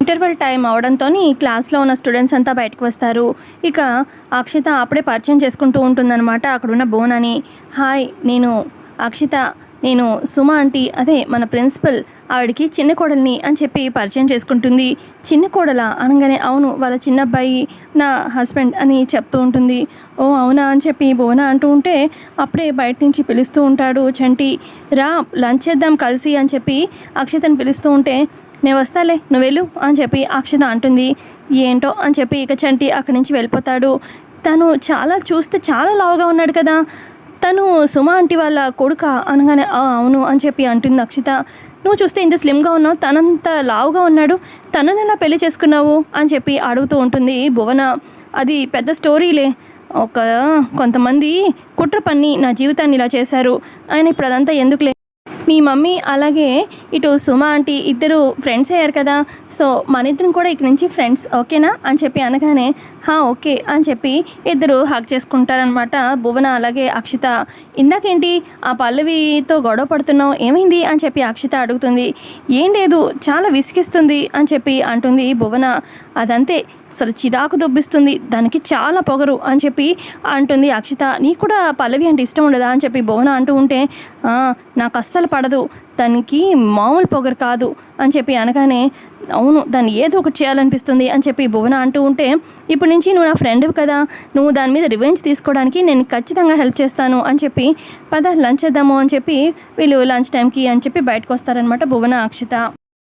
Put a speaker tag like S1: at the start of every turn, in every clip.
S1: Interval time అవడంతో క్లాస్లో ఉన్న స్టూడెంట్స్ అంతా బయటకు వస్తారు. ఇక అక్షిత అప్పుడే పరిచయం చేసుకుంటూ ఉంటుందన్నమాట అక్కడున్న బోనని. హాయ్ నేను అక్షిత. నేను సుమ ఆంటీ. అదే మన ప్రిన్సిపల్. ఆవిడకి చిన్న కోడల్ని అని చెప్పి పరిచయం చేసుకుంటుంది. చిన్న కోడల? అనగానే అవును వాళ్ళ చిన్న అబ్బాయి నా హస్బెండ్ అని చెప్తూ ఉంటుంది. ఓ అవునా? అని చెప్పి బోనా అంటూ ఉంటే అప్పుడే బయట నుంచి పిలుస్తూ ఉంటాడు. చంటి రా లంచ్ చేద్దాం కలిసి అని చెప్పి అక్షతను పిలుస్తూ ఉంటే నేను వస్తాలే నువ్వు వెళ్ళు అని చెప్పి అక్షత అంటుంది. ఏంటో అని చెప్పి ఇక చంటి అక్కడి నుంచి వెళ్ళిపోతాడు. తను చాలా చూస్తే చాలా లావుగా ఉన్నాడు కదా. తను సుమ ఆంటీ వాళ్ళ కొడుక అనగానే అవును అని చెప్పి అంటుంది అక్షిత. నువ్వు చూస్తే ఇంత స్లిమ్గా ఉన్నావు తనంత లావుగా ఉన్నాడు. తనని ఎలా పెళ్ళి చేసుకున్నావు? అని చెప్పి అడుగుతూ ఉంటుంది భువన. అది పెద్ద స్టోరీలే. ఒక కొంతమంది కుట్ర పన్ని నా జీవితాన్ని ఇలా చేశారు. ఆయన ఇప్పుడు అదంతా ఎందుకులే మీ మమ్మీ అలాగే ఇటు సుమ ఆంటీ ఇద్దరు ఫ్రెండ్స్ అయ్యారు కదా. సో మన ఇద్దరం కూడా ఇక్కడి నుంచి ఫ్రెండ్స్ ఓకేనా? అని చెప్పి అనగానే హా ఓకే అని చెప్పి ఇద్దరు హక్ చేసుకుంటారనమాట భువన అలాగే అక్షిత ఇందాకేంటి ఆ పల్లవితో గొడవ పడుతున్నావు? ఏమైంది? అని చెప్పి అక్షిత అడుగుతుంది. ఏం లేదు చాలా విసిగిస్తుంది అని చెప్పి అంటుంది భువన. అదంతే. అసలు చిరాకు దొబ్బిస్తుంది. దానికి చాలా పొగరు అని చెప్పి అంటుంది అక్షిత. నీకు కూడా పల్లవి అంటే ఇష్టం ఉండదా అని చెప్పి భువన అంటూ ఉంటే నాకు అస్సలు పడదు. దానికి మామూలు పొగరు కాదు అని చెప్పి అనగానే అవును దాన్ని ఏదో ఒకటి చేయాలనిపిస్తుంది అని చెప్పి భువన అంటూ ఉంటే ఇప్పటి నుంచి నువ్వు నా ఫ్రెండ్ కదా. నువ్వు దాని మీద రివెంజ్ తీసుకోవడానికి నేను ఖచ్చితంగా హెల్ప్ చేస్తాను అని చెప్పి పద లంచ్ చేద్దాము అని చెప్పి వీళ్ళు లంచ్ టైంకి అని చెప్పి బయటకు వస్తారనమాట భువన అక్షిత.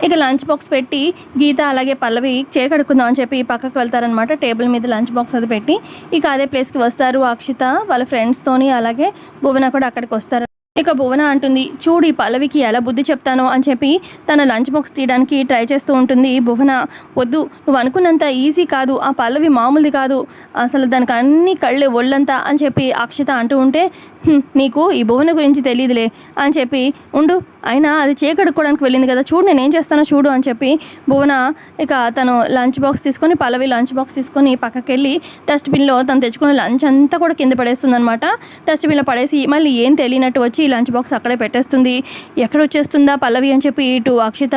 S1: ఇక లంచ్ బాక్స్ పెట్టి గీత అలాగే పల్లవి చేకడుకుందాం అని చెప్పి పక్కకు వెళ్తారనమాట టేబుల్ మీద లంచ్ బాక్స్ అది పెట్టి ఇక అదే ప్లేస్కి వస్తారు అక్షిత వాళ్ళ ఫ్రెండ్స్తోని అలాగే భువన కూడా అక్కడికి వస్తారు. ఇక భువన అంటుంది చూడు ఈ పల్లవికి ఎలా బుద్ధి చెప్తానో అని చెప్పి తన లంచ్ బాక్స్ తీయడానికి ట్రై చేస్తూ ఉంటుంది భువన. వద్దు నువ్వు అనుకున్నంత ఈజీ కాదు ఆ పల్లవి మామూలుది కాదు అసలు దానికి అన్ని కళ్ళే ఒళ్ళంతా అని చెప్పి అక్షిత అంటూ ఉంటే నీకు ఈ భువన గురించి తెలియదులే అని చెప్పి ఉండు అయినా అది చేకడుక్కోవడానికి వెళ్ళింది కదా చూడు నేను ఏం చేస్తానో చూడు అని చెప్పి భువన ఇక తను లంచ్ బాక్స్ తీసుకొని పల్లవి లంచ్ బాక్స్ తీసుకొని పక్కకి వెళ్ళి డస్ట్బిన్లో తను తెచ్చుకున్న లంచ్ అంతా కూడా కింద పడేస్తుంది అనమాట డస్ట్బిన్లో పడేసి మళ్ళీ ఏం తెలియనట్టు వచ్చి లంచ్ బాక్స్ అక్కడే పెట్టేస్తుంది. ఎక్కడ వచ్చేస్తుందా పల్లవి అని చెప్పి ఇటు అక్షిత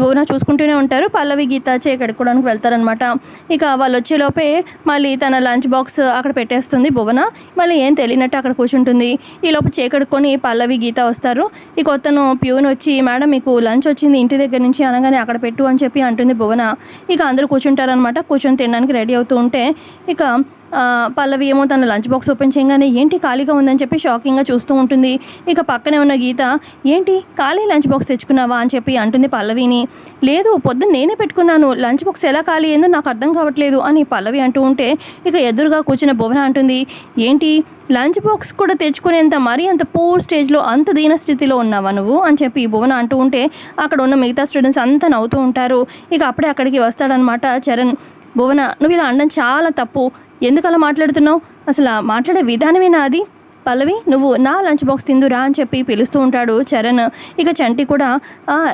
S1: భువన చూసుకుంటూనే ఉంటారు. పల్లవి గీత చేకడుక్కోవడానికి వెళ్తారనమాట ఇక వాళ్ళు వచ్చేలోపే మళ్ళీ తన లంచ్ బాక్స్ అక్కడ పెట్టేస్తుంది భువన. మళ్ళీ ఏం తెలియనట్టు అక్కడ కూర్చుంటుంది. ఈ లోపు చేకడుకొని పల్లవి గీత వస్తారు. ఇక కొత్తను ప్యూన్ వచ్చి మేడం మీకు లంచ్ వచ్చింది ఇంటి దగ్గర నుంచి అనగానే అక్కడ పెట్టు అని చెప్పి అంటుంది భువన. ఇక అందరూ కూర్చుంటారనమాట కూర్చొని తినడానికి రెడీ అవుతూ ఉంటే ఇక పల్లవి ఏమో తన లంచ్ బాక్స్ ఓపెన్ చేయగానే ఏంటి ఖాళీగా ఉందని చెప్పి షాకింగ్గా చూస్తూ ఉంటుంది. ఇక పక్కనే ఉన్న గీత ఏంటి ఖాళీ లంచ్ బాక్స్ తెచ్చుకున్నావా? అని చెప్పి అంటుంది పల్లవిని. లేదు పొద్దున్న నేనే పెట్టుకున్నాను. లంచ్ బాక్స్ ఎలా ఖాళీ అయిందో నాకు అర్థం కావట్లేదు అని పల్లవి అంటూ ఉంటే ఇక ఎదురుగా కూర్చున్న భువన అంటుంది ఏంటి లంచ్ బాక్స్ కూడా తెచ్చుకునేంత మరీ అంత పూర్ స్టేజ్లో అంత దీన స్థితిలో ఉన్నావా నువ్వు? అని చెప్పి భువన అంటూ ఉంటే అక్కడ ఉన్న మిగతా స్టూడెంట్స్ అంతా నవ్వుతూ ఉంటారు. ఇక అప్పుడే అక్కడికి వస్తాడనమాట చరణ్. భువన నువ్వు ఇలా అనడం చాలా తప్పు. ఎందుకు అలా మాట్లాడుతున్నావు? అసలు మాట్లాడే విధానమేనా అది? పల్లవి నువ్వు నా లంచ్ బాక్స్ తిందురా అని చెప్పి పిలుస్తూ ఉంటాడు చరణ్. ఇక చంటి కూడా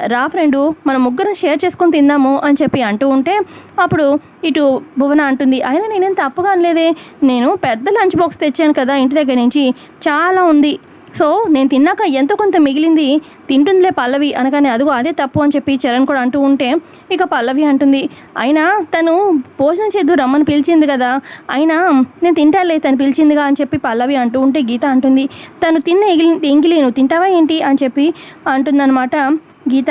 S1: రా ఫ్రెండు మనం ముగ్గురం షేర్ చేసుకొని తిందాము అని చెప్పి అంటూ ఉంటే అప్పుడు ఇటు భువన అంటుంది అయినా నేనేం తప్పుగా అనలేదే. నేను పెద్ద లంచ్ బాక్స్ తెచ్చాను కదా ఇంటి దగ్గర నుంచి. చాలా ఉంది. సో నేను తిన్నాక ఎంతో కొంత మిగిలింది తింటుందిలే పల్లవి అనగానే అదిగో అదే తప్పు అని చెప్పి చరణ్ కూడా అంటూ ఉంటే ఇక పల్లవి అంటుంది అయినా తను భోజనం చేద్దు రమ్మని పిలిచింది కదా అయినా నేను తింటాలే తను పిలిచిందిగా అని చెప్పి పల్లవి అంటూ ఉంటే గీత అంటుంది తను తిన్న ఎగిలి ఎంగిలి నువ్వు తింటావా ఏంటి? అని చెప్పి అంటుందన్నమాట. గీత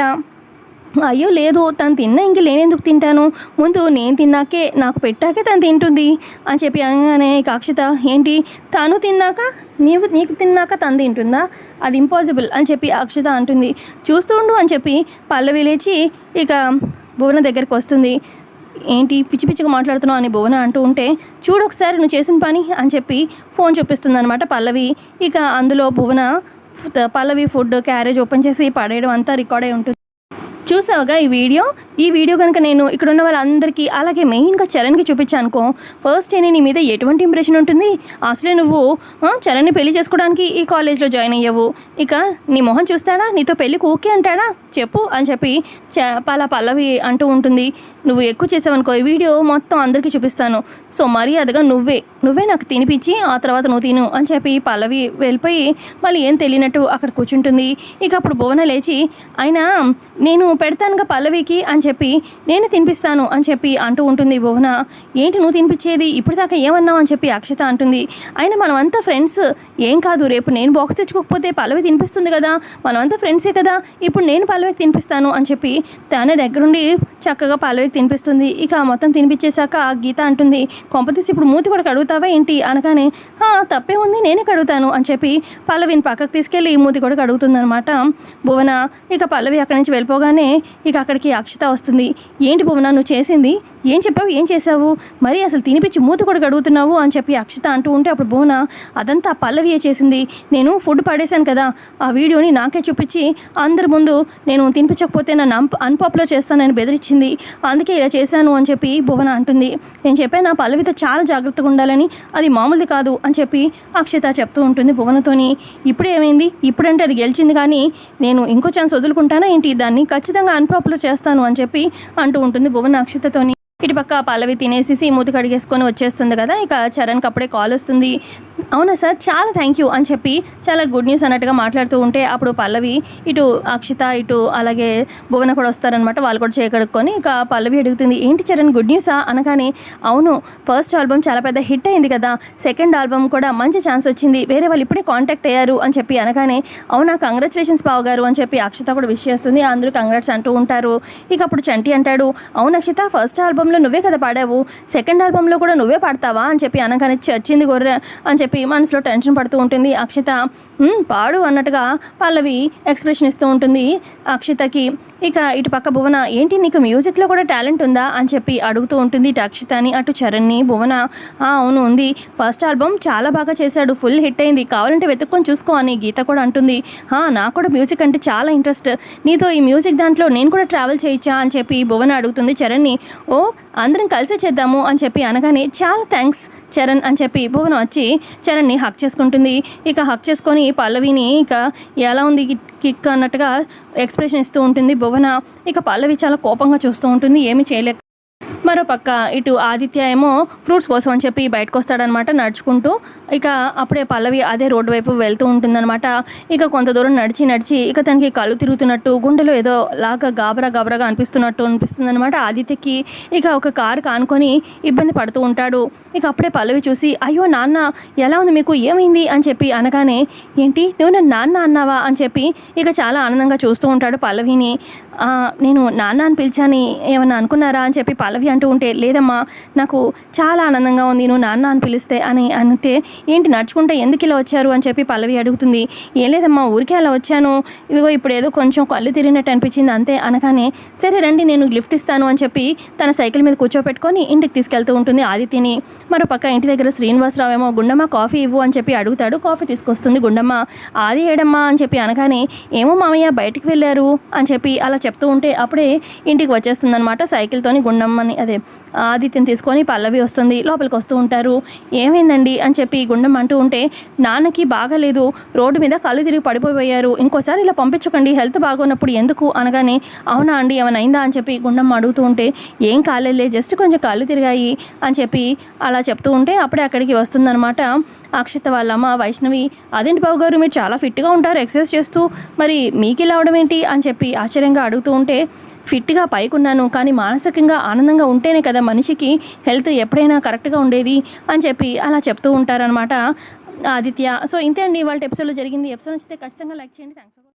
S1: అయ్యో లేదు తను తిన్నా ఇంక నేనెందుకు తింటాను? ముందు నేను తిన్నాకే నాకు పెట్టాకే తను తింటుంది అని చెప్పి అనగానే ఇక అక్షిత ఏంటి? తను తిన్నాక? నీవు నీకు తిన్నాక తను తింటుందా? అది ఇంపాసిబుల్ అని చెప్పి అక్షిత అంటుంది. చూస్తూ ఉండు అని చెప్పి పల్లవి లేచి ఇక భువన దగ్గరికి వస్తుంది. ఏంటి పిచ్చి పిచ్చిగా మాట్లాడుతున్నావు అని భువన అంటూ ఉంటే చూడు ఒకసారి నువ్వు చేసిన పని అని చెప్పి ఫోన్ చూపిస్తుంది అనమాట పల్లవి. ఇక అందులో Bhuvana Pallavi food carriage open చేసి పడేయడం అంతా రికార్డ్ అయి ఉంటుంది. చూసావుగా ఈ వీడియో? ఈ వీడియో కనుక నేను ఇక్కడ ఉన్న వాళ్ళందరికీ అలాగే మెయిన్గా చరణ్కి చూపించానుకో ఫస్ట్ ఫస్ట్ నీ మీద ఎటువంటి ఇంప్రెషన్ ఉంటుంది? అసలే నువ్వు చరణ్ని పెళ్ళి చేసుకోవడానికి ఈ కాలేజ్లో జాయిన్ అయ్యావు. ఇక నీ మొహం చూస్తాడా? నీతో పెళ్ళికి ఓకే అంటాడా? చెప్పు అని చెప్పి చ పలా పల్లవి అంటూ ఉంటుంది. నువ్వు ఎక్కువ చేసావనుకో ఈ వీడియో మొత్తం అందరికీ చూపిస్తాను. సో మరీ అదిగా నువ్వే నువ్వే నాకు తినిపించి ఆ తర్వాత నువ్వు తిను అని చెప్పి పల్లవి వెళ్ళిపోయి మళ్ళీ ఏం తెలియనట్టు అక్కడ కూర్చుంటుంది. ఇక అప్పుడు భువన లేచి అయినా నేను పెడతానుగా పల్లవికి అని చెప్పి నేను తినిపిస్తాను అని చెప్పి అంటూ ఉంటుంది భువన. ఏంటి నువ్వు తినిపించేది? ఇప్పుడు దాకా ఏమన్నావు అని చెప్పి అక్షత అంటుంది. అయినా మనమంతా ఫ్రెండ్స్. ఏం కాదు రేపు నేను బాక్స్ తెచ్చుకోకపోతే పల్లవి తినిపిస్తుంది కదా. మనమంతా ఫ్రెండ్సే కదా. ఇప్పుడు నేను పల్లవికి తినిపిస్తాను అని చెప్పి తనే దగ్గరుండి చక్కగా పల్లవికి తినిపిస్తుంది. ఇక మొత్తం తినిపించేశాక గీత అంటుంది. కొంపతీసి ఇప్పుడు మూతి కూడా కడుగుతావా ఏంటి? అనగానే తప్పే ఉంది నేనే కడుగుతాను అని చెప్పి పల్లవిని పక్కకు తీసుకెళ్ళి మూతి కూడా కడుగుతుందనమాట భువన ఇక పల్లవి అక్కడి నుంచి వెళ్ళిపోగానే ఇక అక్కడికి అక్షత వస్తుంది. ఏంటి భువన నువ్వు చేసింది? ఏం చెప్పావు? ఏం చేసావు మరి అసలు తినిపించి మూత కూడా కడుగుతున్నావు అని చెప్పి అక్షత అంటూ ఉంటే అప్పుడు భువన అదంతా పల్లవియే చేసింది. నేను ఫుడ్ పడేశాను కదా. ఆ వీడియోని నాకే చూపించి అందరి ముందు నేను తినిపించకపోతే నన్ను అన్ అన్పాపులర్ చేస్తానని బెదిరించింది. అందుకే ఇలా చేశాను అని చెప్పి భువన అంటుంది. నేను చెప్పాను ఆ పల్లవితో చాలా జాగ్రత్తగా ఉండాలని. అది మామూలుది కాదు అని చెప్పి అక్షత చెప్తూ ఉంటుంది భువనతోని. ఇప్పుడు ఏమైంది? ఇప్పుడంటే అది గెలిచింది కానీ నేను ఇంకో ఛాన్స్ వదులుకుంటానా ఏంటి? దాన్ని ఖచ్చితంగా అన్పాపులర్ చేస్తాను అని చెప్పి అంటూ ఉంటుంది భువన అక్షతతోని. ఇటుపక్క పల్లవి తినేసి మూతి కడిగేసుకొని వచ్చేస్తుంది కదా ఇక చరణ్కి అప్పుడే కాల్ వస్తుంది. అవునా సార్? చాలా థ్యాంక్ యూ అని చెప్పి చాలా గుడ్ న్యూస్ అన్నట్టుగా మాట్లాడుతూ ఉంటే అప్పుడు పల్లవి ఇటు అక్షిత ఇటు అలాగే భువన కూడా వస్తారనమాట వాళ్ళు కూడా చేకడుక్కొని ఇక పల్లవి అడుగుతుంది ఏంటి చరణ్ గుడ్ న్యూసా అనగానే అవును ఫస్ట్ ఆల్బమ్ చాలా పెద్ద హిట్ అయింది కదా. సెకండ్ ఆల్బమ్ కూడా మంచి ఛాన్స్ వచ్చింది. వేరే వాళ్ళు ఇప్పుడే కాంటాక్ట్ అయ్యారు అని చెప్పి అనగానే అవునా కంగ్రాచులేషన్స్ బావ గారు అని చెప్పి అక్షిత కూడా విష్ చేస్తుంది. అందరూ కంగ్రాట్స్ అంటూ ఉంటారు. ఇక అప్పుడు చంటి అంటాడు అవును అక్షిత ఫస్ట్ ఆల్బంలో నువ్వే కదా పాడావు. సెకండ్ ఆల్బంలో కూడా నువ్వే పాడతావా? అని చెప్పి అనగానే చచ్చింది గొర్రె అని చెప్పి మనసులో టెన్షన్ పడుతూ ఉంటుంది. అక్షిత పాడు అన్నట్టుగా పల్లవి ఎక్స్ప్రెషన్ ఇస్తూ ఉంటుంది. అక్షితకి ఇక ఇటు పక్క భువన ఏంటి నీకు మ్యూజిక్లో కూడా టాలెంట్ ఉందా? అని చెప్పి అడుగుతూ ఉంటుంది ఇటు అక్షితని అటు చరణ్ని. భువన అవును ఉంది. ఫస్ట్ ఆల్బమ్ చాలా బాగా చేశాడు. ఫుల్ హిట్ అయింది. కావాలంటే వెతుక్కొని చూసుకో అని గీత కూడా అంటుంది. నాకు కూడా మ్యూజిక్ అంటే చాలా ఇంట్రెస్ట్. నీతో ఈ మ్యూజిక్ దాంట్లో నేను కూడా ట్రావెల్ చేయొచ్చా? అని చెప్పి భువన అడుగుతుంది చరణ్ని. ఓ అందరం కలిసే చేద్దాము అని చెప్పి అనగానే చాలా థ్యాంక్స్ చరణ్ అని చెప్పి భువన వచ్చి చరణ్ని హక్ చేసుకుంటుంది. ఇక హక్ చేసుకొని పల్లవిని ఇక ఎలా ఉంది కిక్ అన్నట్టుగా ఎక్స్ప్రెషన్ ఇస్తూ ఉంటుంది. భువన ఇక పల్లవి చాలా కోపంగా చూస్తూ ఉంటుంది. ఏమి చేయలేక మరో పక్క ఇటు ఆదిత్య ఏమో ఫ్రూట్స్ కోసం అని చెప్పి బయటకు వస్తాడనమాట నడుచుకుంటూ. ఇక అప్పుడే పల్లవి అదే రోడ్డు వైపు వెళ్తూ ఉంటుందన్నమాట. ఇక కొంత దూరం నడిచి నడిచి ఇక తనకి కళ్ళు తిరుగుతున్నట్టు గుండెలో ఏదో లాగా గాబరా గాబరాగా అనిపిస్తున్నట్టు అనిపిస్తుంది అనమాట ఆదిత్యకి. ఇక ఒక కారు కానుకొని ఇబ్బంది పడుతూ ఉంటాడు. ఇక అప్పుడే పల్లవి చూసి అయ్యో నాన్న ఎలా ఉంది మీకు? ఏమైంది? అని చెప్పి అనగానే ఏంటి? నువ్వు నన్ను నాన్న అన్నావా? అని చెప్పి ఇక చాలా ఆనందంగా చూస్తూ ఉంటాడు పల్లవిని. నేను నాన్న అని పిలిచాని ఏమన్నా అనుకున్నారా అని చెప్పి పల్లవి అంటూ ఉంటే లేదమ్మా నాకు చాలా ఆనందంగా ఉంది నువ్వు నాన్న అని పిలిస్తే అని అంటే ఏంటి నడుచుకుంటే ఎందుకు ఇలా వచ్చారు? అని చెప్పి పల్లవి అడుగుతుంది. ఏం లేదమ్మా ఊరికే అలా వచ్చాను. ఇదిగో ఇప్పుడు ఏదో కొంచెం కళ్ళు తిరిగినట్టు అనిపించింది అంతే. అనగానే సరే రండి నేను లిఫ్ట్ ఇస్తాను అని చెప్పి తన సైకిల్ మీద కూర్చోపెట్టుకొని ఇంటికి తీసుకెళ్తూ ఉంటుంది ఆదిత్యని మరో పక్క ఇంటి దగ్గర శ్రీనివాసరావు ఏమో గుండమ్మ కాఫీ ఇవ్వు అని చెప్పి అడుగుతాడు. కాఫీ తీసుకొస్తుంది గుండమ్మ. ఆది ఏడమ్మా అని చెప్పి అనగానే ఏమో మామయ్య బయటికి వెళ్ళారు అని చెప్పి అలా చెప్తూ ఉంటే అప్పుడే ఇంటికి వచ్చేస్తుంది అనమాట సైకిల్తోని గుండమ్మని అదే ఆదిత్యం తీసుకొని పల్లవి వస్తుంది లోపలికి వస్తూ ఉంటారు. ఏమైందండి అని చెప్పి గుండమ్మ అంటూ ఉంటే నాన్నకి బాగాలేదు రోడ్డు మీద కళ్ళు తిరిగి పడిపోయారు ఇంకోసారి ఇలా పంపించకండి హెల్త్ బాగున్నప్పుడు ఎందుకు అనగానే అవునా అండి ఏమైనా అయిందా అని చెప్పి గుండమ్మ అడుగుతూ ఉంటే ఏం కాలేలే జస్ట్ కొంచెం కళ్ళు తిరిగాయి అని చెప్పి అలా చెప్తూ ఉంటే అప్పుడే అక్కడికి వస్తుందన్నమాట. అక్షిత వాళ్ళ అమ్మ వైష్ణవి అదేంటి బాబు గారు? మీరు చాలా ఫిట్గా ఉంటారు ఎక్సర్సైజ్ చేస్తూ. మరి మీకు ఇలా అవడం ఏంటి? అని చెప్పి ఆశ్చర్యంగా అడుగుతూ ఉంటే ఫిట్గా పైకున్నాను కానీ మానసికంగా ఆనందంగా ఉంటేనే కదా మనిషికి హెల్త్ ఎప్పుడైనా కరెక్ట్గా ఉండేది? అని చెప్పి అలా చెప్తూ ఉంటారనమాట ఆదిత్య. సో ఇంతే అండి వాళ్ళ ఎపిసోడ్లో జరిగింది. ఎపిసోడ్ నచ్చితే ఖచ్చితంగా లైక్ చేయండి. థ్యాంక్స్